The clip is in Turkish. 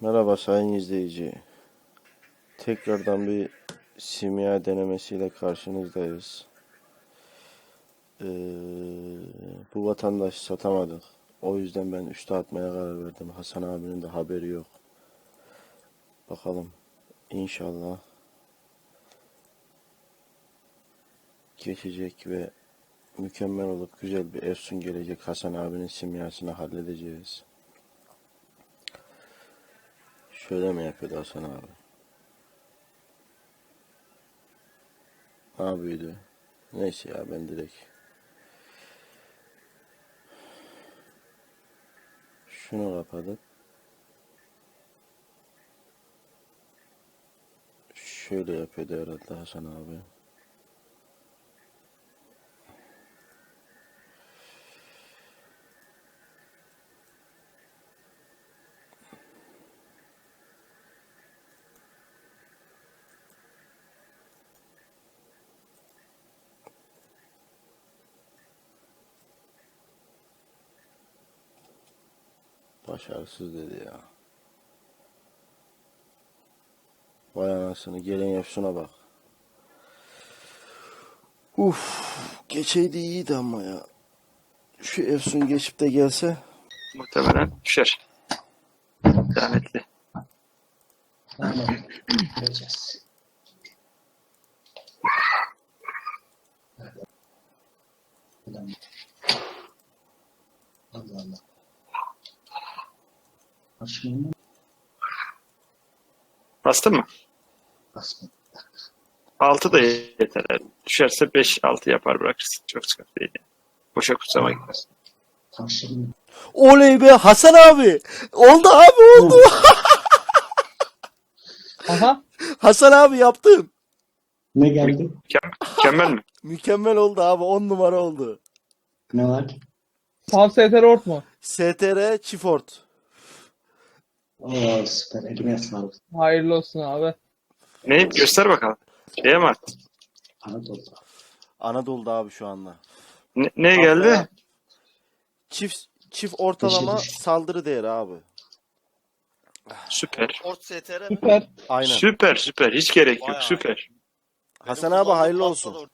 Merhaba sayın izleyici. Tekrardan bir simya denemesiyle karşınızdayız. Ee, bu vatandaşı satamadık. O yüzden ben üste atmaya karar verdim. Hasan abinin de haberi yok. Bakalım. İnşallah geçecek ve mükemmel olup güzel bir efsun gelecek. Hasan abinin simyasını halledeceğiz. Şöyle mi yapıyordu Hasan abi? Yapıyordu? Neyse ya ben direkt şunu kapatıp şöyle yapıyordu herhalde Hasan abi. Başarısız dedi ya. Vay anasını gelen efsuna bak. Uf, geçeydi iyiydi ama ya. Şu efsun geçip de gelse Muhtemelen düşer. Tamam. Göreceğiz. Allah Allah. Açmayayım mı? Bastın mı? Basma. 6 da yeter. herhalde. Düşerse 5-6 yapar bırakırsın. Çok sıkıntı değil. Yani. Boşa kutsama gitmez. Tam şimdi. Oley be Hasan abi. Oldu abi oldu. Aha. Hasan abi yaptın. Ne geldi? Mükemmel, mi? Mükemmel oldu abi 10 numara oldu. Ne var? Sam STR Ort mu? STR Çifort. Oo süper. Eline sağlık. Hayırlı olsun abi. Ne? Göster bakalım. Şeye mi attın? Anadolu. Anadolu'da abi şu anda. Ne, ne geldi? Çift çift ortalama Yeşil. saldırı değeri abi. Süper. Port STR mi? Süper. Aynen. Süper süper. Hiç gerek yok. Süper. Hasan Benim abi hayırlı olsun.